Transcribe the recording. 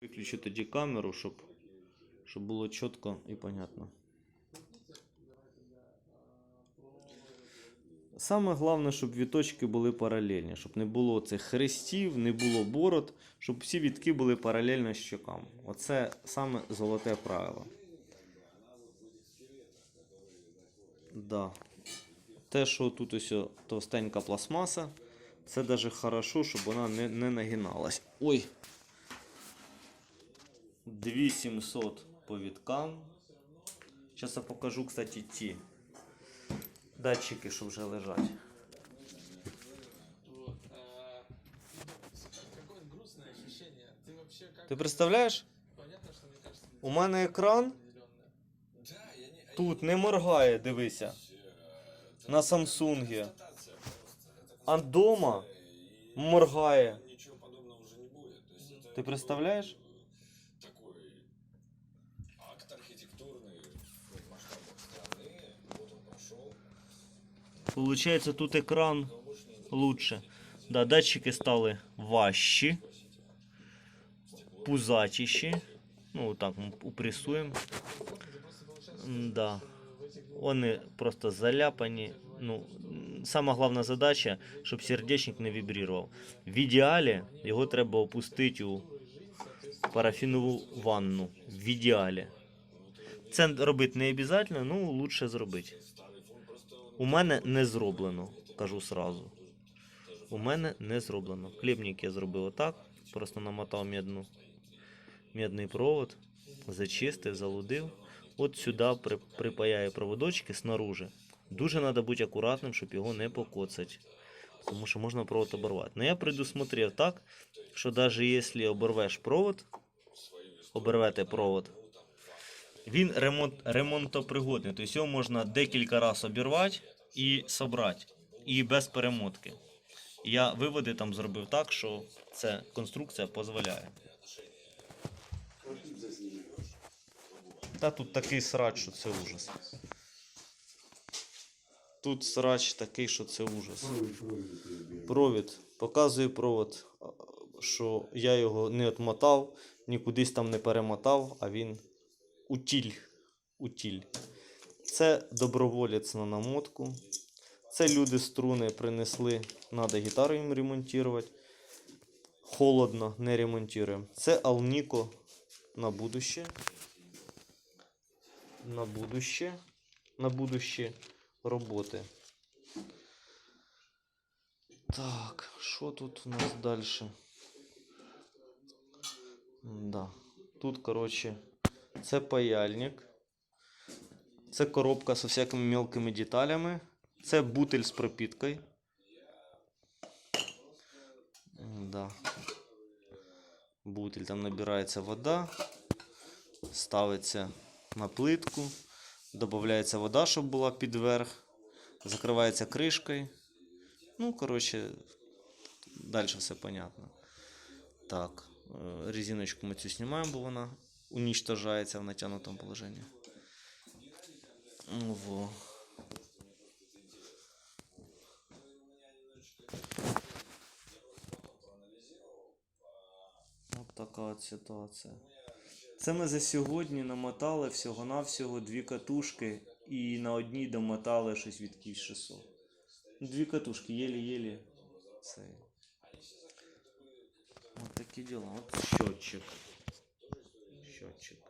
Виключу тоді камеру, щоб, щоб було чітко і понятно. Саме головне, щоб віточки були паралельні, щоб не було цих хрестів, не було бород, щоб всі вітки були паралельно щокам. Оце саме золоте правило. Да. Те, що тут ось товстенька пластмаса, це навіть хорошо, щоб вона не, не нагиналась. Ой. 2700 по віткам. Зараз я покажу, кстати, ті датчики, що вже лежать. Ощущение. Ты. Ти представляєш? У мене екран тут не моргає, дивися. На Самсунгі. А дома моргає. Ничего подобного акт архитектурный в масштабах страны. Вот он прошел. Получається, тут екран лучше. Да, датчики стали важчі, пузатіші. Ну, так, упресуємо. Да. Вони просто заляпані. Ну, сама головна задача, щоб сердечник не вібрував. В ідеалі його треба опустити у парафінову ванну. В ідеалі. Це робити не обов'язково, ну лучше зробити. У мене не зроблено, кажу сразу. У мене не зроблено. Хлібник я зробив отак, просто намотав медну, медний провод, зачистив, залудив. От сюди при, припаяю проводочки снаружи. Дуже треба бути акуратним, щоб його не покоцати. Тому що можна провод оборвати. Ну я предусмотрев так, що навіть якщо оборвеш провод, оборвете провод, він ремонт, ремонтопригодний. Тобто його можна декілька разів обірвати і собрати. І без перемотки. Я виводи там зробив так, що ця конструкція дозволяє. Та тут такий срач, що це ужас. Тут срач такий, що це ужас. Провід. Показує провод, що я його не отмотав, ні кудись там не перемотав, а він утіль. Утіль. Це доброволець на намотку. Це люди струни принесли, треба гітару їм ремонтувати. Холодно, не ремонтуємо. Це Алніко на будуще. На будуще. На будуще роботи. Так, що тут у нас далі? Да. Тут, коротше, це паяльник. Це коробка з всякими мелкими деталями. Це бутиль з пропіткою. Да. Бутиль, там набирається вода, ставиться на плитку, додається вода, щоб була під верх, закривається кришкою. Ну, коротше, далі все понятно. Так, е, резиночку ми цю знімаємо, бо вона уничтожається в натягнутому положенні. Во. От така от ситуація. Це ми за сьогодні намотали всього-навсього дві катушки і на одній домотали щось від кіс 600. Дві катушки, єлі-єлі. Це. От такі діла. От щотчик. Щотчик.